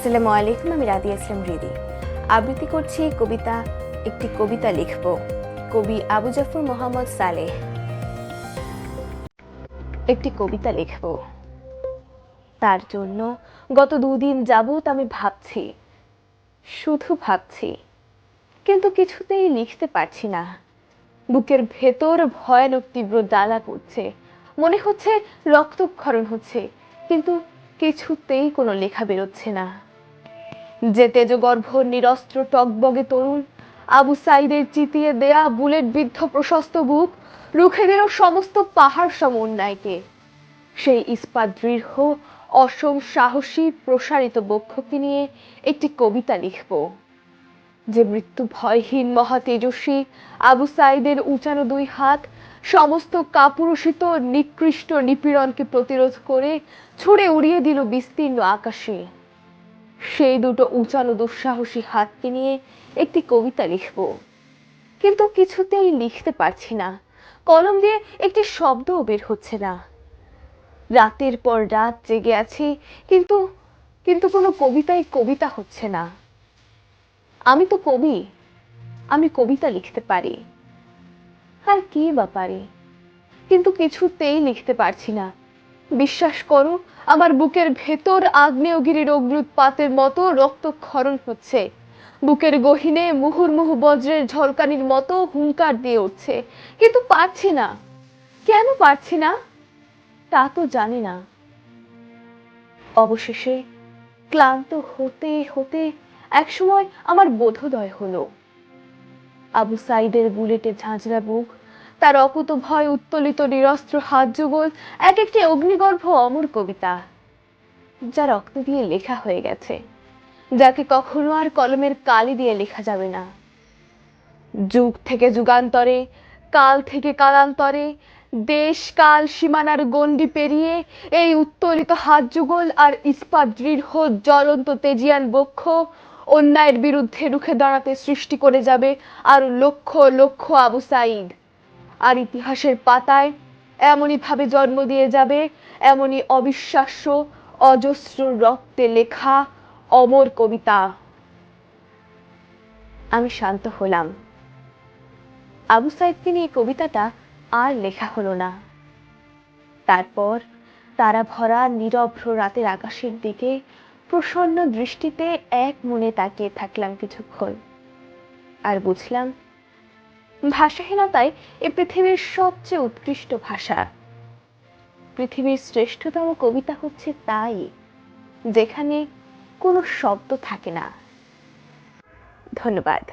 আসসালামু আলাইকুম, আমি রাদিয়া ইসলাম রিদি। আবৃত্তি করছি কবিতা, একটি কবিতা লিখব। কবি আবু জাফর মোহাম্মদ সালেহ। একটি কবিতা লিখব। তার জন্য গত দুদিন যাবত আমি ভাবছি, শুধু ভাবছি, কিন্তু কিছুতেই লিখতে পারছি না। বুকের ভেতর ভয়ানক তীব্র জ্বালা করছে। মনে হচ্ছে রক্তক্ষরণ হচ্ছে, কিন্তু কিছুতেই কোনো লেখা বেরোচ্ছে না। যে তেজগর্ভ নিরস্ত্র টকবগে তরুণ, আবু সাইদের চিতিয়ে দেয়া বুলেট বিদ্ধ প্রশস্ত বুক, রুখে দিল সমস্ত পাহাড় সম অন্যায়কে সেই ইস্পাত দৃঢ়, অসম সাহসী, প্রসারিত বক্ষকে নিয়ে একটি কবিতা লিখব। যে মৃত্যু ভয়হীন মহা তেজস্বী আবু সাইদের উঁচানো দুই হাত, সমস্ত কাপুরুষিত, নিকৃষ্ট নিপীড়নকে প্রতিরোধ করে ছুড়ে উড়িয়ে দিল বিস্তীর্ণ আকাশে। সেই দুটো উঁচানো দুঃসাহসী হাতকে নিয়ে একটি কবিতা লিখব। কিন্তু কিছুতেই লিখতে পারছি না। কলম দিয়ে একটি শব্দও বের হচ্ছে না। রাতের পর রাত জেগে আছি, কিন্তু কিন্তু কোনো কবিতাই কবিতা হচ্ছে না। আমি তো কবি, আমি কবিতা লিখতে পারি। আর কি বা পারি? কিন্তু কিছুতেই লিখতে পারছি না। বিশ্বাস করো, আমার বুকের ভেতর আগ্নেয়গিরির অগ্নুৎপাতের মতো রক্তক্ষরণ হচ্ছে। বুকের গহিনে মুহুর্মুহু বজ্রের ঝলকানির মতো হুঙ্কার দিয়ে উঠছে। কিন্তু পারছি না। কেন পারছি না? তা তো জানি না। অবশেষে ক্লান্ত হতে হতে একসময় আমার বোধোদয় হলো। আবু সাইদের বুলেটে ঝাঁঝরা বুক তার অকুত ভয় উত্তোলিত নিরস্ত্র হাত যুগল এক একটি অগ্নিগর্ভ অমর কবিতা, যা রক্ত দিয়ে লেখা হয়ে গেছে, যাকে কখনো আর কলমের কালি দিয়ে লেখা যাবে না। যুগ থেকে যুগান্তরে, কাল থেকে কালান্তরে, দেশ, কাল, সীমানার গণ্ডি পেরিয়ে এই উত্তোলিত হাত যুগল আর ইস্পাত দৃঢ়, জ্বলন্ত তেজিয়ান বক্ষ অন্যায়ের বিরুদ্ধে রুখে দাঁড়াতে সৃষ্টি করে যাবে আর লক্ষ লক্ষ আবু সাইদ আর ইতিহাসের পাতায় এমনই ভাবে জন্ম দিয়ে যাবে, এমনই অবিশ্বাস্য, অজস্র রক্তে লেখা অমর কবিতা। আমি শান্ত হলাম। আবু সাইদকে নিয়ে কবিতাটা আর লেখা হলো না। তারপর তারা ভরা নীরভ্র রাতের আকাশের দিকে প্রসন্ন দৃষ্টিতে এক মনে তাকিয়ে থাকলাম কিছুক্ষণ। আর বুঝলাম ভাষাহীনতাই এ পৃথিবীর সবচেয়ে উৎকৃষ্ট ভাষা। পৃথিবীর শ্রেষ্ঠতম কবিতা হচ্ছে তাই, যেখানে কোনো শব্দ থাকে না। ধন্যবাদ।